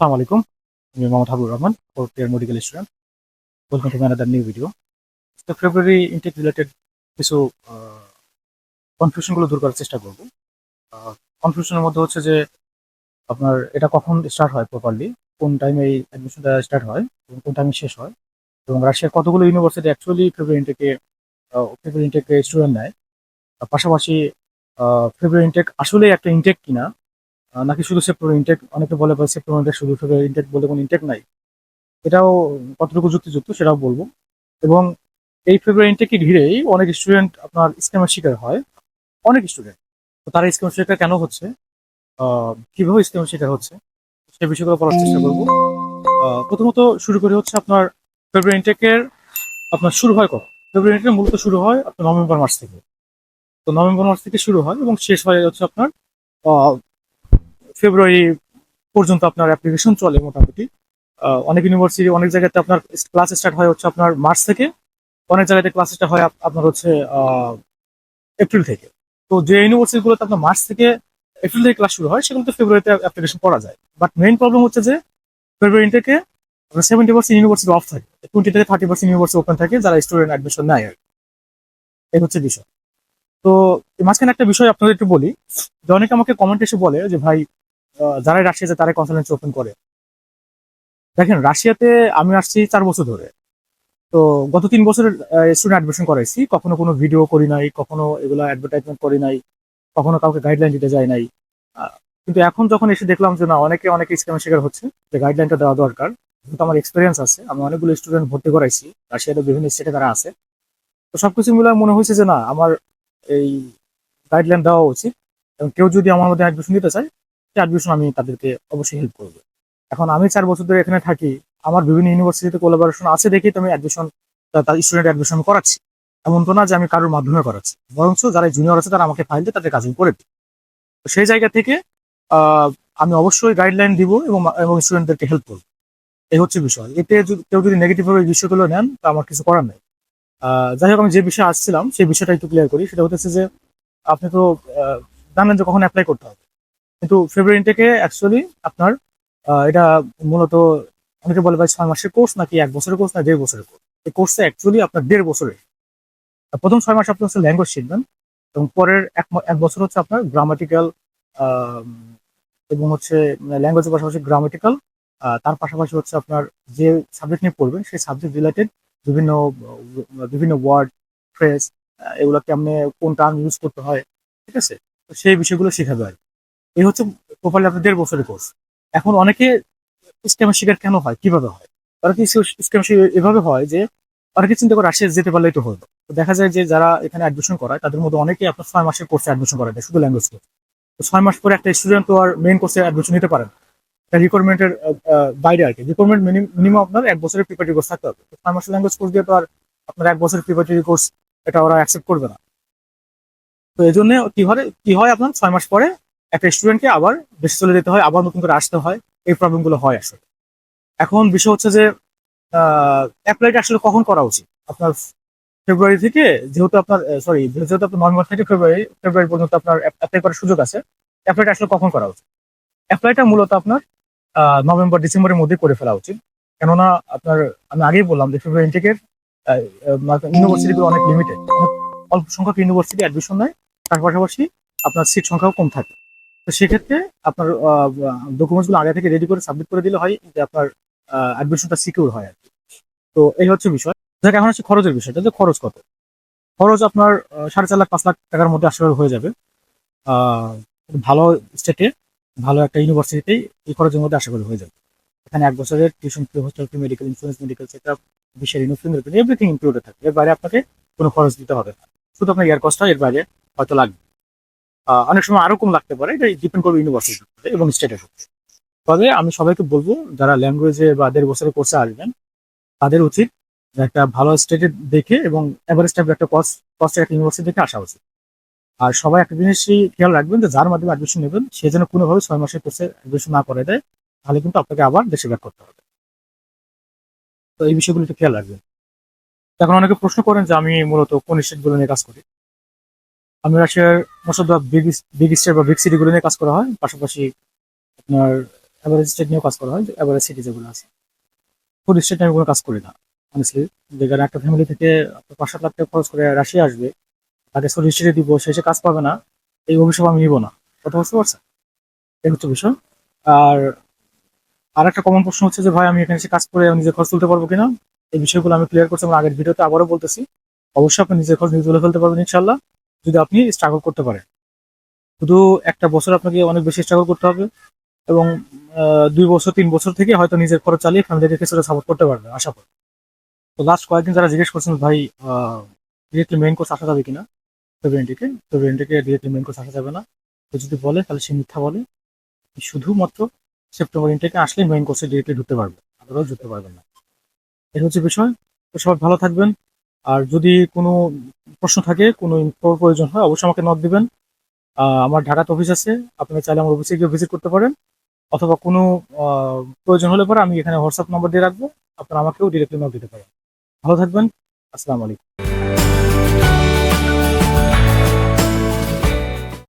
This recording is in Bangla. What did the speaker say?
আসসালামু আলাইকুম আমি Mohammad Habibur Rahman fourth year medical student welcome to another new video তো ফেব্রুয়ারি ইনটেক রিলেটেড কিছু কনফিউশনগুলো দূর করার চেষ্টা করব। কনফিউশনের মধ্যে হচ্ছে যে, আপনার এটা কখন স্টার্ট হয় প্রপারলি কোন টাইমে এই অ্যাডমিশনটা স্টার্ট হয় এবং কোন টাইমে শেষ হয় এবং রাশিয়ার কতগুলো ইউনিভার্সিটি অ্যাকচুয়ালি ফেব্রুয়ারি ইনটেকে ফেব্রুয়ারি ইনটেকে স্টুডেন্ট নেয়। পাশাপাশি ফেব্রুয়ারি ইনটেক আসলে একটা ইনটেক কিনা নাকি শুধু সেপ্টেম্বর ইনটেক অনেকে বলে বা সেপ্টেম্বর ইনটেক শুধু ফেব্রুয়ারি ইনটেক বলে কোনো ইনটেক নাই। এটাও কতটুকু যুক্তিযুক্ত সেটাও বলব। এবং এই ফেব্রুয়ারি ইনটেককে ঘিরেই অনেক স্টুডেন্ট আপনার স্ক্যামের শিকার হয়। অনেক স্টুডেন্ট তো তারা স্ক্যামের শিকার কেন হচ্ছে? কীভাবে স্ক্যামের শিকার হচ্ছে? সে বিষয়গুলো বলার চেষ্টা করব। প্রথমত শুরু করি হচ্ছে আপনার ফেব্রুয়ারি ইনটেকের আপনার শুরু হয় কখন? ফেব্রুয়ারি ইনটেক মূলত শুরু হয় আপনার নভেম্বর মাস থেকে। তো নভেম্বর মাস থেকে শুরু হয় এবং শেষ হয় হচ্ছে আপনার ফেব্রুয়ারি পর্যন্ত আপনার অ্যাপ্লিকেশন চলে মোটামুটি। অনেক ইউনিভার্সিটি অনেক জায়গাতে আপনার ক্লাস স্টার্ট হয় হচ্ছে আপনার মার্চ থেকে। অনেক জায়গাতে ক্লাস স্টার্ট হয় আপনার হচ্ছে এপ্রিল থেকে। তো যে ইউনিভার্সিটিগুলোতে আপনার মার্চ থেকে এপ্রিল থেকে ক্লাস শুরু হয় সেগুলোতে ফেব্রুয়ারিতে অ্যাপ্লিকেশন করা যায়। বাট মেইন প্রবলেম হচ্ছে যে ফেব্রুয়ারি থেকে সেভেন্টি পার্সেন্ট ইউনিভার্সিটি অফ থাকে। টোয়েন্টি থেকে থার্টি পার্সেন্ট ইউনিভার্সিটি ওপেন থাকে, যারা স্টুডেন্ট অ্যাডমিশন নেয় আর। এই হচ্ছে বিষয়। তো মাঝখানে একটা বিষয় আপনাদের একটু বলি। যে অনেকে আমাকে কমেন্ট এসে বলে যে, ভাই যারাই রাশিয়াতে, তারাই কনসালটেন্সি ওপেন করে। দেখেন, রাশিয়াতে আমি আসছি চার বছর ধরে। তো গত তিন বছরের স্টুডেন্ট অ্যাডমিশন করাইছি। কখনো কোনো ভিডিও করি নাই, কখনো এগুলো অ্যাডভার্টাইজমেন্ট করি নাই, কখনো কাউকে গাইডলাইন দিতে যাই নাই। কিন্তু এখন যখন এসে দেখলাম যে না, অনেকে অনেকে স্ক্যামের শিকার হচ্ছে, যে গাইডলাইনটা দেওয়া দরকার। যেহেতু আমার এক্সপিরিয়েন্স আছে, আমি অনেকগুলো স্টুডেন্ট ভর্তি করাইছি, রাশিয়াতে বিভিন্ন স্টেটে তারা আছে। তো সব সবকিছু মিলে মনে হয়েছে যে না, আমার এই গাইডলাইন দেওয়া উচিত। এবং কেউ যদি আমার মধ্যে অ্যাডমিশন দিতে চায় অ্যাডমিশন আমি তাদেরকে অবশ্যই হেল্প করব। এখন আমি চার বছর ধরে এখানে থাকি, আমার বিভিন্ন ইউনিভার্সিটিতে কোলাবোরেশন আছে দেখেই তো আমি অ্যাডমিশন তার স্টুডেন্ট অ্যাডমিশন করাচ্ছি। এমন তো না যে আমি কারোর মাধ্যমে করাচ্ছি, বরঞ্চ যারা জুনিয়র আছে তারা আমাকে ফাইল দিয়ে তাদের কাজ করে দিই তো সেই জায়গা থেকে আমি অবশ্যই গাইডলাইন দিব এবং এবং স্টুডেন্টদেরকে হেল্প করব। এই হচ্ছে বিষয়। এতে কেউ যদি নেগেটিভ ভাবে এই বিষয়গুলো নেন, তা আমার কিছু করার নেই। যাই হোক আমি যে বিষয়ে আসছিলাম, সেই বিষয়টা একটু ক্লিয়ার করি। সেটা হচ্ছে যে, আপনি তো জানেন যে কখন অ্যাপ্লাই করতে হবে। কিন্তু ফেব্রুয়ারি থেকে অ্যাকচুয়ালি আপনার এটা মূলত অনেকে বলে ভাই ছয় মাসের কোর্স নাকি এক বছরের কোর্স না, দেড় বছরের কোর্স এই কোর্সটা অ্যাকচুয়ালি আপনার দেড় বছরের। প্রথম ছয় মাস আপনি হচ্ছে ল্যাঙ্গুয়েজ শিখবেন এবং পরের এক এক বছর হচ্ছে আপনার গ্রামাটিক্যাল এবং হচ্ছে ল্যাঙ্গুয়েজের পাশাপাশি গ্রামাটিক্যাল তার পাশাপাশি হচ্ছে আপনার যে সাবজেক্ট নিয়ে পড়বেন সেই সাবজেক্ট রিলেটেড বিভিন্ন বিভিন্ন ওয়ার্ড ফ্রেজ এগুলো কেমনে কোন টার্ম ইউজ করতে হয়, ঠিক আছে? তো সেই বিষয়গুলো শেখাবে আর। এই হচ্ছে প্রপারলি আপনার দেড় বছরের কোর্স এখন অনেকে স্ক্যামের শিকার কেন হয়? কীভাবে হয়? তারা কি স্ক্যাম এভাবে হয় যে, অনেকে চিন্তা করে রাশিয়া যেতে পারলেই তো হলো। দেখা যায় যে, যারা এখানে অ্যাডমিশন করায়, তাদের মধ্যে অনেকেই আপনার ছয় মাসের কোর্সে অ্যাডমিশন করা যায় শুধু ল্যাঙ্গুয়েজ কোর্স তো ছয় মাস পরে একটা স্টুডেন্ট তো আর মেইন কোর্সে অ্যাডমিশন নিতে পারেন রিকোয়ারমেন্টের বাইরে আর কি। রিকোয়ারমেন্ট মিনিমাম আপনার এক বছরের প্রিপারেটরি কোর্স থাকতে হবে। ছয় মাসের ল্যাঙ্গুয়েজ কোর্স দিয়ে তো আর আপনার এক বছরের প্রিপারেটরি কোর্স এটা ওরা অ্যাকসেপ্ট করবে না। তো এই জন্য কি হয় কি হয় আপনার? ছয় মাস পরে একটা স্টুডেন্টকে আবার দেশে চলে যেতে হয়, আবার নতুন করে আসতে হয়, এই প্রবলেমগুলো হয় আসলে। এখন বিষয় হচ্ছে যে অ্যাপ্লাইটা আসলে কখন করা উচিত? আপনার ফেব্রুয়ারি থেকে যেহেতু আপনার সরি যেহেতু আপনার নভেম্বর থেকে ফেব্রুয়ারি ফেব্রুয়ারি পর্যন্ত আপনার অ্যাপ্লাই করার সুযোগ আছে অ্যাপ্লাইটা আসলে কখন করা উচিত? অ্যাপ্লাইটা মূলত আপনার নভেম্বর ডিসেম্বরের মধ্যে করে ফেলা উচিত। কেননা আপনার, আমি আগেই বললাম যে ফেব্রুয়ারি ইনটেকের ইউনিভার্সিটিগুলো অনেক লিমিটেড অল্প সংখ্যক ইউনিভার্সিটি অ্যাডমিশন নেয়, তার পাশাপাশি আপনার সিট সংখ্যাও কম থাকে। তো সেক্ষেত্রে আপনার ডকুমেন্টসগুলো আগে থেকে রেডি করে সাবমিট করে দিলে হয় যে আপনার অ্যাডমিশনটা সিকিউর হয় আর কি। তো এই হচ্ছে বিষয়। দেখ, এখন হচ্ছে খরচের বিষয়টা যে খরচ কত? খরচ আপনার সাড়ে চার লাখ, পাঁচ লাখ টাকার মধ্যে আশীর্বাদ হয়ে যাবে। ভালো স্টেটে ভালো একটা ইউনিভার্সিটিতেই এই খরচের মধ্যে আশা করি হয়ে যাবে। এখানে এক বছরের tuition fee hostel fee medical insurance medical check up বিশ্বের ইউনিফিঙ্গার এভরিথিং ইনক্লুডেড থাকে। এর বাইরে আপনাকে কোনো খরচ দিতে হবে না। শুধু আপনার এয়ার কস্টটা এর বাইরে হয়তো লাগবে। অনেক সময় আরও কম লাগতে পারে। এটা ডিপেন্ড করবে ইউনিভার্সিটির উপরে এবং স্টেটের উপরে। তবে আমি সবাইকে বলব, যারা ল্যাঙ্গুয়েজে বা দেড় বছরের কোর্সে আসবেন, তাদের উচিত একটা ভালো স্টেটে দেখে এবং এভারেজ টাইপের একটা কস্ট একটা ইউনিভার্সিটি দেখে আসা উচিত। আর সবাই একটা জিনিসই খেয়াল রাখবেন যে যার মাধ্যমে অ্যাডমিশন নেবেন, সে যেন কোনোভাবে ছয় মাসের কোর্সে অ্যাডমিশন না করে দেয়, তাহলে কিন্তু আপনাকে আবার দেশে ব্যাক করতে হবে। তো এই বিষয়গুলো একটু খেয়াল রাখবেন। এখন অনেকে প্রশ্ন করেন যে আমি মূলত কোন স্টেটগুলো নিয়ে কাজ করি? আমি রাশিয়ার most of the big big state বা বিগ সিটিগুলো নিয়ে কাজ করা হয়। পাশাপাশি আপনার অ্যাভারেজ স্টেট নিয়েও কাজ করা হয় অ্যাভারেজ সিটি যেগুলো আছে। ফুল স্টেট আমি কোনো কাজ করি না অনেস্টলি যেখানে একটা ফ্যামিলি থেকে পাঁচ সাত লাখ টাকা খরচ করে রাশিয়া আসবে, তাকে ফুল স্টেটে দিব, সে কাজ পাবে না, এই অভিশাপ আমি নিব না। কথা বুঝতে পারছেন? এই হচ্ছে বিষয়। আর আর একটা কমন প্রশ্ন হচ্ছে যে, ভাই, আমি এখানে এসে কাজ করে নিজের খরচ তুলতে পারব কিনা? এই বিষয়গুলো আমি ক্লিয়ার করছি, আমার আগের ভিডিওতে আবারও বলতেছি। অবশ্যই আপনি নিজের খরচ নিজে তুলে ফেলতে পারবেন ইনশাল্লাহ যদি আপনি স্ট্রাগল করতে পারেন। শুধু একটা বছর আপনাকে অনেক বেশি স্ট্রাগল করতে হবে এবং দুই বছর, তিন বছর থেকে হয়তো নিজের খরচ চালিয়ে ফ্যামিলিকে কিছুটা সাপোর্ট করতে পারবে, আশা করি। তো লাস্ট কয়েকদিন যারা জিজ্ঞেস করছেন, ভাই ডিরেক্টলি মেইন কোর্স আসা যাবে কিনা? ফেব্রুয়ারিটিকে ফেব্রুয়ারিটিকে ডিরেক্টলি মেইন কোর্স আসা যাবে না। তো যদি বলে, তাহলে সে মিথ্যা বলে। শুধুমাত্র সেপ্টেম্বর ইনটেকে আসলে মেইন কোর্সে ডিরেক্টলি ঢুকতে পারবে। আদারও ঢুকতে পারবেন না। এই হচ্ছে বিষয়। তো সবাই ভালো থাকবেন। আর যদি কোনো প্রশ্ন থাকে, কোনো info প্রয়োজন হয়, অবশ্যই আমাকে নক দিবেন। আমার ঢাকাতে অফিস আছে, আপনি চাইলে আমার অফিসে গিয়ে ভিজিট করতে পারেন। অথবা কোনো প্রয়োজন হলে পরে আমি এখানে হোয়াটসঅ্যাপ নম্বর দিয়ে রাখব। আপনারা আমাকেও ডিরেক্টলি নক দিতে পারেন। ভালো থাকবেন, আসসালামু আলাইকুম।